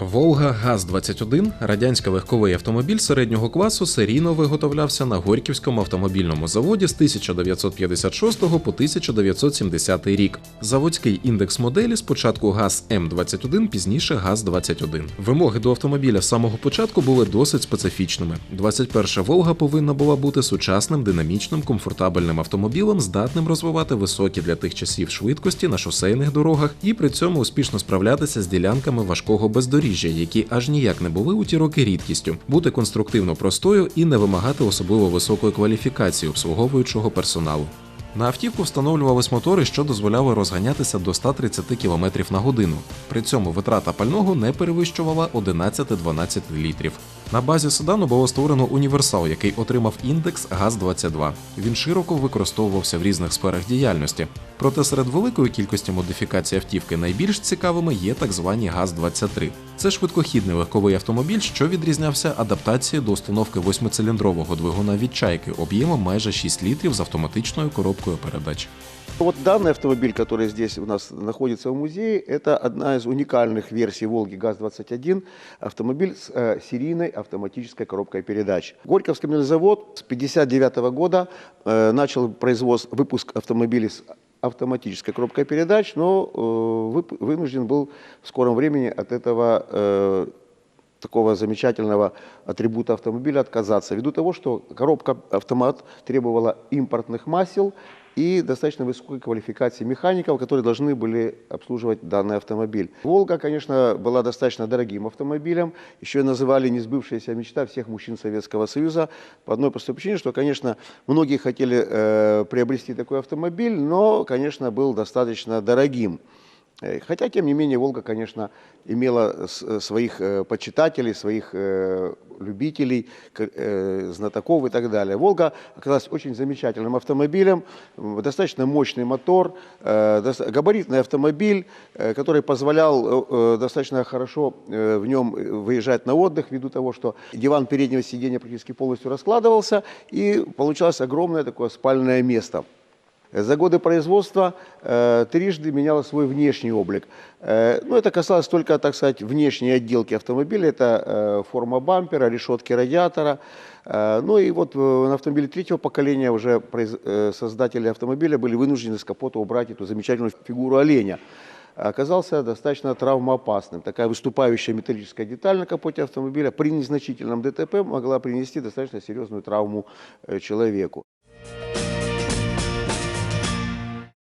Волга ГАЗ-21 радянський легковий автомобіль середнього класу серійно виготовлявся на Горьківському автомобільному заводі з 1956 по 1970 рік. Заводський індекс моделі спочатку ГАЗ М21, пізніше ГАЗ-21. Вимоги до автомобіля з самого початку були досить специфічними. 21 Волга повинна була бути сучасним, динамічним, комфортабельним автомобілем, здатним розвивати високі для тих часів швидкості на шосейних дорогах і при цьому успішно справлятися з ділянками важкого бездоріжжя, які аж ніяк не були у ті роки рідкістю, бути конструктивно простою і не вимагати особливо високої кваліфікації обслуговуючого персоналу. На автівку встановлювались мотори, що дозволяли розганятися до 130 км на годину. При цьому витрата пального не перевищувала 11-12 літрів. На базі седану було створено універсал, який отримав індекс ГАЗ-22. Він широко використовувався в різних сферах діяльності. Проте серед великої кількості модифікацій автівки найбільш цікавими є так звані ГАЗ-23. Це швидкохідний легковий автомобіль, що відрізнявся адаптацією до установки восьмициліндрового двигуна від чайки об'ємом майже 6 літрів з автоматичною коробкою передач. Вот данный автомобиль, который здесь у нас находится в музее, это одна из уникальных версий «Волги ГАЗ-21», автомобиль с э, серийной автоматической коробкой передач. Горьковский завод с 1959 года э, начал производство, выпуск автомобилей с автоматической коробкой передач, но э, вып- вынужден был в скором времени от этого э, такого замечательного атрибута автомобиля отказаться, ввиду того, что коробка автомат требовала импортных масел и достаточно высокой квалификации механиков, которые должны были обслуживать данный автомобиль. «Волга», конечно, была достаточно дорогим автомобилем, еще называли несбывшаяся мечта всех мужчин Советского Союза по одной простой причине, что, конечно, многие хотели э, приобрести такой автомобиль, но, конечно, был достаточно дорогим. Э, Хотя, тем не менее, «Волга», конечно, имела э, своих э, почитателей, своих любителей, знатоков и так далее. «Волга» оказалась очень замечательным автомобилем, достаточно мощный мотор, габаритный автомобиль, который позволял достаточно хорошо в нем выезжать на отдых, ввиду того, что диван переднего сиденья практически полностью раскладывался, и получалось огромное такое спальное место. За годы производства э, трижды меняла свой внешний облик. Э, ну, это касалось только, так сказать, внешней отделки автомобиля. Это э, форма бампера, решетки радиатора. Э, ну и вот э, на автомобиле третьего поколения уже произ- э, создатели автомобиля были вынуждены с капота убрать эту замечательную фигуру оленя. Оказался достаточно травмоопасным. Такая выступающая металлическая деталь на капоте автомобиля при незначительном ДТП могла принести достаточно серьезную травму э, человеку.